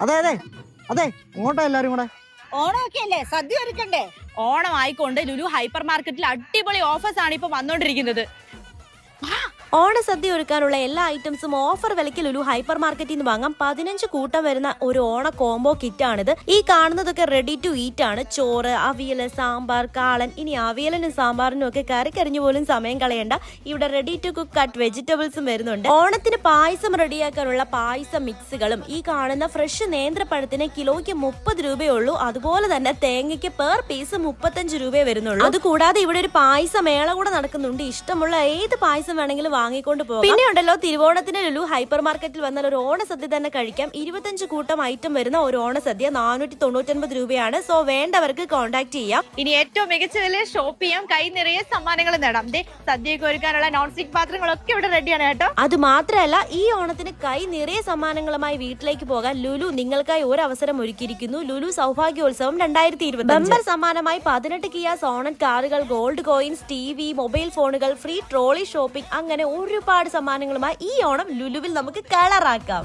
അതെ അതെ. അതെ ഇങ്ങോട്ടാ എല്ലാരും കൂടെ. ഓണമൊക്കെയല്ലേ? സദ്യ ഒരുക്കണ്ടേ? ഓണം ആയിക്കൊണ്ട് ലുലു ഹൈപ്പർ മാർക്കറ്റിൽ അടിപൊളി ഓഫേഴ്സ് ആണ് ഇപ്പൊ വന്നോണ്ടിരിക്കുന്നത്. ഓണസദ്യ ഒരുക്കാനുള്ള എല്ലാ ഐറ്റംസും ഓഫർ വിലയ്ക്ക് ലുലു ഹൈപ്പർ മാർക്കറ്റിൽ നിന്ന് വാങ്ങാം. പതിനഞ്ച് കൂട്ടം വരുന്ന ഒരു ഓണ കോംബോ കിറ്റ് ആണിത് ഈ കാണുന്നതൊക്കെ റെഡി ടു ഈറ്റ് ആണ്. ചോറ് അവിയൽ സാമ്പാർ കാളൻ ഇനി അവിയലിനും സാമ്പാറിനും ഒക്കെ കറി കരിഞ്ഞു പോലും സമയം കളയണ്ട. ഇവിടെ റെഡി ടു കുക്ക് കട്ട് വെജിറ്റബിൾസും വരുന്നുണ്ട്. ഓണത്തിന് പായസം റെഡിയാക്കാനുള്ള പായസ മിക്സുകളും ഈ കാണുന്ന ഫ്രഷ് നേന്ത്രപ്പഴത്തിന് കിലോയ്ക്ക് മുപ്പത് രൂപയേ ഉള്ളൂ. അതുപോലെ തന്നെ തേങ്ങയ്ക്ക് പെർ പീസ് മുപ്പത്തഞ്ച് രൂപയെ വരുന്നുള്ളൂ. അതുകൂടാതെ ഇവിടെ ഒരു പായസ മേള കൂടെ നടക്കുന്നുണ്ട്. ഇഷ്ടമുള്ള ഏത് പായസം വേണമെങ്കിലും വാങ്ങിക്കൊണ്ട് പോകാം. പിന്നെ ഉണ്ടല്ലോ തിരുവോണത്തിന് ലുലു ഹൈപ്പർ മാർക്കറ്റിൽ വന്നാൽ ഒരു ഓണസദ്യ തന്നെ കഴിക്കാം. ഇരുപത്തഞ്ച് കൂട്ടം ഐറ്റം വരുന്ന ഒരു ഓണസദ്യ നാനൂറ്റി തൊണ്ണൂറ്റൊൻപത് രൂപയാണ്. സോ വേണ്ടവർക്ക് കോൺടാക്ട് ചെയ്യാം. ഇനി ഏറ്റവും മികച്ച വിലയിൽ ഷോപ്പ് ചെയ്യാം. കൈ നിറയെ സമ്മാനങ്ങൾ നേടാം. ദേ സദ്യയൊക്കെ ഒരുക്കാനുള്ള നോൺ സ്റ്റിക് പാത്രങ്ങളൊക്കെ ഇവിടെ റെഡിയാണ് കേട്ടോ. അത് മാത്രമല്ല ഈ ഓണത്തിന് കൈ നിറയെ സമ്മാനങ്ങളുമായി വീട്ടിലേക്ക് പോകാൻ ലുലു നിങ്ങൾക്കായി ഒരു അവസരം ഒരുക്കിയിരിക്കുന്നു. ലുലു സൗഭാഗ്യോത്സവം രണ്ടായിരത്തി ഇരുപത് ബമ്പർ സമ്മാനമായി പതിനെട്ട് കിയ സോണറ്റ് കാറുകൾ gold coins T V mobile ഫോണുകൾ ഫ്രീ ട്രോളി ഷോപ്പിംഗ് അങ്ങനെ ഒരുപാട് സമ്മാനങ്ങളുമായി ഈ ഓണം ലുലുവിൽ നമുക്ക് കളറാക്കാം.